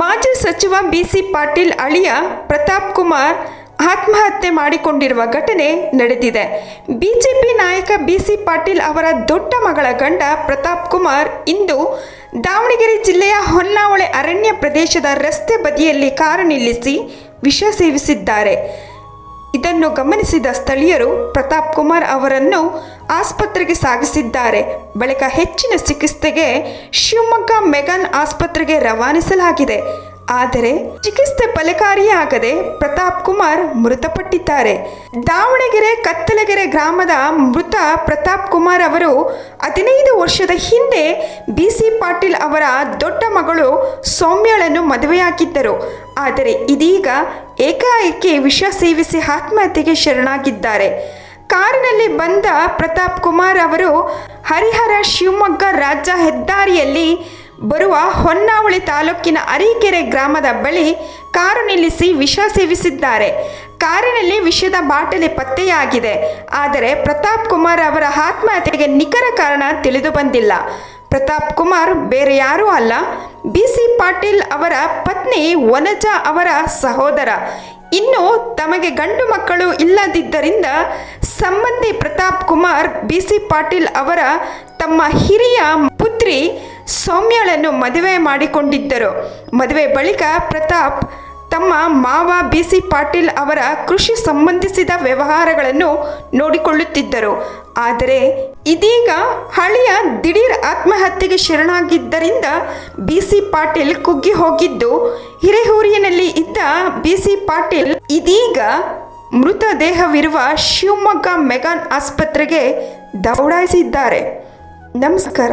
ಮಾಜಿ ಸಚಿವ ಬಿಸಿ ಪಾಟೀಲ್ ಅಳಿಯ ಪ್ರತಾಪ್ ಕುಮಾರ್ ಆತ್ಮಹತ್ಯೆ ಮಾಡಿಕೊಂಡಿರುವ ಘಟನೆ ನಡೆದಿದೆ. ಬಿಜೆಪಿ ನಾಯಕ ಬಿಸಿ ಪಾಟೀಲ್ ಅವರ ದೊಡ್ಡ ಮಗಳ ಗಂಡ ಪ್ರತಾಪ್ ಕುಮಾರ್ ಇಂದು ದಾವಣಗೆರೆ ಜಿಲ್ಲೆಯ ಹೊನ್ನಾವಳೆ ಅರಣ್ಯ ಪ್ರದೇಶದ ರಸ್ತೆ ಬದಿಯಲ್ಲಿ ಕಾರು ನಿಲ್ಲಿಸಿ ವಿಷ ಸೇವಿಸಿದ್ದಾರೆ. ಇದನ್ನು ಗಮನಿಸಿದ ಸ್ಥಳೀಯರು ಪ್ರತಾಪ್ ಕುಮಾರ್ ಅವರನ್ನು ಆಸ್ಪತ್ರೆಗೆ ಸಾಗಿಸಿದ್ದಾರೆ. ಬಳಿಕ ಹೆಚ್ಚಿನ ಚಿಕಿತ್ಸೆಗೆ ಶಿವಮೊಗ್ಗ ಮೆಗನ್ ಆಸ್ಪತ್ರೆಗೆ ರವಾನಿಸಲಾಗಿದೆ. ಆದರೆ ಚಿಕಿತ್ಸೆ ಫಲಕಾರಿಯಾಗದೆ ಪ್ರತಾಪ್ ಕುಮಾರ್ ಮೃತಪಟ್ಟಿದ್ದಾರೆ. ದಾವಣಗೆರೆ ಕತ್ತಲಗೆರೆ ಗ್ರಾಮದ ಮೃತ ಪ್ರತಾಪ್ ಕುಮಾರ್ ಅವರು ಹದಿನೈದು ವರ್ಷದ ಹಿಂದೆ ಬಿ ಸಿ ಪಾಟೀಲ್ ಅವರ ದೊಡ್ಡ ಮಗಳು ಸೌಮ್ಯಳನ್ನು ಮದುವೆಯಾಗಿದ್ದರು. ಆದರೆ ಇದೀಗ ಏಕಾಏಕಿ ವಿಷ ಸೇವಿಸಿ ಆತ್ಮಹತ್ಯೆಗೆ ಶರಣಾಗಿದ್ದಾರೆ. ಕಾರಿನಲ್ಲಿ ಬಂದ ಪ್ರತಾಪ್ ಕುಮಾರ್ ಅವರು ಹರಿಹರ ಶಿವಮೊಗ್ಗ ರಾಜ್ಯ ಹೆದ್ದಾರಿಯಲ್ಲಿ ಬರುವ ಹೊನ್ನಾವಳಿ ತಾಲೂಕಿನ ಅರೀಕೆರೆ ಗ್ರಾಮದ ಬಳಿ ಕಾರು ನಿಲ್ಲಿಸಿ ವಿಷ ಸೇವಿಸಿದ್ದಾರೆ. ಕಾರಿನಲ್ಲಿ ವಿಷದ ಬಾಟಲಿ ಪತ್ತೆಯಾಗಿದೆ. ಆದರೆ ಪ್ರತಾಪ್ ಕುಮಾರ್ ಅವರ ಆತ್ಮಹತ್ಯೆಗೆ ನಿಖರ ಕಾರಣ ತಿಳಿದು ಬಂದಿಲ್ಲ. ಪ್ರತಾಪ್ ಕುಮಾರ್ ಬೇರೆ ಯಾರೂ ಅಲ್ಲ. ಬಿ ಸಿ ಪಾಟೀಲ್ ಅವರ ಪತ್ನಿ ವನಜಾ ಅವರ ಸಹೋದರ. ಇನ್ನು ತಮಗೆ ಗಂಡು ಮಕ್ಕಳು ಇಲ್ಲದಿದ್ದರಿಂದ ಸಂಬಂಧಿ ಪ್ರತಾಪ್ ಕುಮಾರ್ ಬಿ ಸಿ ಪಾಟೀಲ್ ಅವರ ತಮ್ಮ ಹಿರಿಯ ಪುತ್ರಿ ಸೌಮ್ಯಳನ್ನು ಮದುವೆ ಮಾಡಿಕೊಂಡಿದ್ದರು. ಮದುವೆ ಬಳಿಕ ಪ್ರತಾಪ್ ತಮ್ಮ ಮಾವ ಬಿ ಸಿ ಪಾಟೀಲ್ ಅವರ ಕೃಷಿ ಸಂಬಂಧಿಸಿದ ವ್ಯವಹಾರಗಳನ್ನು ನೋಡಿಕೊಳ್ಳುತ್ತಿದ್ದರು. ಆದರೆ ಇದೀಗ ಹಳೆಯ ದಿಢೀರ್ ಆತ್ಮಹತ್ಯೆಗೆ ಶರಣಾಗಿದ್ದರಿಂದ ಬಿ ಸಿ ಪಾಟೀಲ್ ಕುಗ್ಗಿ ಹೋಗಿದ್ದು, ಹಿರೇಹೂರಿನಲ್ಲಿ ಇದ್ದ ಬಿ ಸಿ ಪಾಟೀಲ್ ಇದೀಗ ಮೃತದೇಹವಿರುವ ಶಿವಮೊಗ್ಗ ಮೆಗಾನ್ ಆಸ್ಪತ್ರೆಗೆ ದೌಡಾಯಿಸಿದ್ದಾರೆ. ನಮಸ್ಕಾರ.